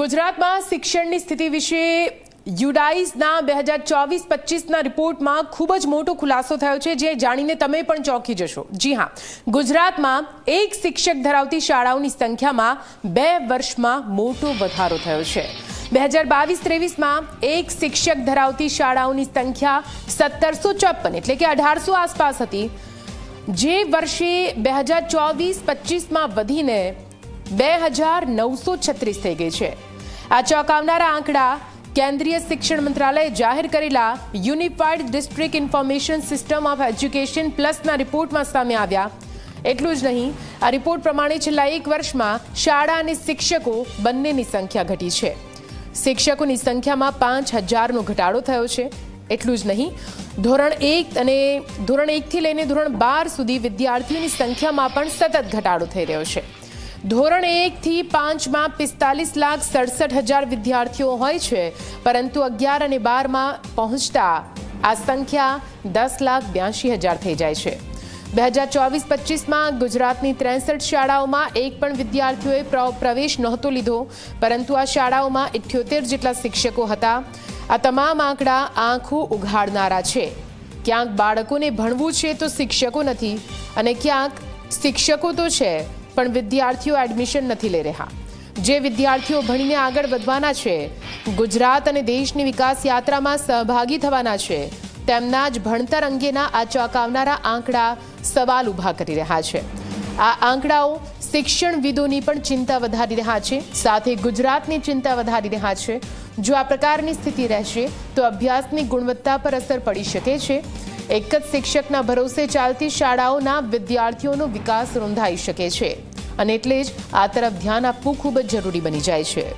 ગુજરાતમાં શિક્ષણની સ્થિતિ વિશે યુડાઇઝના બે હજાર ચોવીસ પચીસના રિપોર્ટમાં ખૂબ જ મોટો ખુલાસો થયો છે, જે જાણીને તમે પણ ચોંકી જશો. જી હા, ગુજરાતમાં એક શિક્ષક ધરાવતી શાળાઓની સંખ્યામાં બે વર્ષમાં મોટો વધારો થયો છે. બે હજાર બાવીસ ત્રેવીસમાં એક શિક્ષક ધરાવતી શાળાઓની સંખ્યા સત્તરસો ચોપન એટલે કે અઢારસો આસપાસ હતી. જે વર્ષે બે હજાર ચોવીસ પચીસમાં વધીને બે હજાર નવસો છત્રીસ થઈ ગઈ છે. આ ચોંકાવનારા આંકડા કેન્દ્રીય શિક્ષણ મંત્રાલયે જાહેર કરેલા unified district information system of education પ્લસના રિપોર્ટમાં સામે આવ્યા. એટલું જ નહીં, આ રિપોર્ટ પ્રમાણે છેલ્લા એક વર્ષમાં શાળા અને શિક્ષકો બંનેની સંખ્યા ઘટી છે. શિક્ષકોની સંખ્યામાં પાંચ હજારનો ઘટાડો થયો છે. એટલું જ નહીં, ધોરણ એક અને ધોરણ એકથી લઈને ધોરણ બાર સુધી વિદ્યાર્થીઓની સંખ્યામાં પણ સતત ઘટાડો થઈ રહ્યો છે. ધોરણ એકથી પાંચમાં પિસ્તાલીસ લાખ સડસઠ હજાર વિદ્યાર્થીઓ હોય છે, પરંતુ અગિયાર અને બારમાં પહોંચતા આ સંખ્યા દસ લાખ બ્યાસી હજાર થઈ જાય છે. બે હજાર ચોવીસ પચીસમાં ગુજરાતની ત્રેસઠ શાળાઓમાં એક પણ વિદ્યાર્થીઓએ પ્ર- પ્રવેશ નહોતો લીધો, પરંતુ આ શાળાઓમાં ઇઠ્યોતેર જેટલા શિક્ષકો હતા. આ તમામ આંકડા આંખો ઉઘાડનારા છે. ક્યાંક બાળકોને ભણવું છે તો શિક્ષકો નથી, અને ક્યાંક શિક્ષકો તો છે. પણ વિદ્યાર્થીઓ એડમિશન નથી લઈ રહ્યા. જે વિદ્યાર્થીઓ ભણીને આગળ વધવાના છે, ગુજરાત અને દેશની વિકાસ યાત્રામાં સહભાગી થવાના છે, તેમના જ ભણતર અંગેના આ ચોંકાવનારા આંકડા સવાલ ઊભા કરી રહ્યા છે. આ આંકડાઓ શિક્ષણવિદોની પણ ચિંતા વધારી રહ્યા છે, સાથે ગુજરાતની ચિંતા વધારી રહ્યા છે. જો આ પ્રકારની સ્થિતિ રહેશે, તો અભ્યાસની ગુણવત્તા પર અસર પડી શકે છે એક જ શિક્ષકના ભરોસે ચાલતી શાળાઓના વિદ્યાર્થીઓનો વિકાસ રૂંધાઈ શકે છે. અને એટલે જ આ તરફ ધ્યાન આપવું ખૂબ જ જરૂરી બની જાય છે.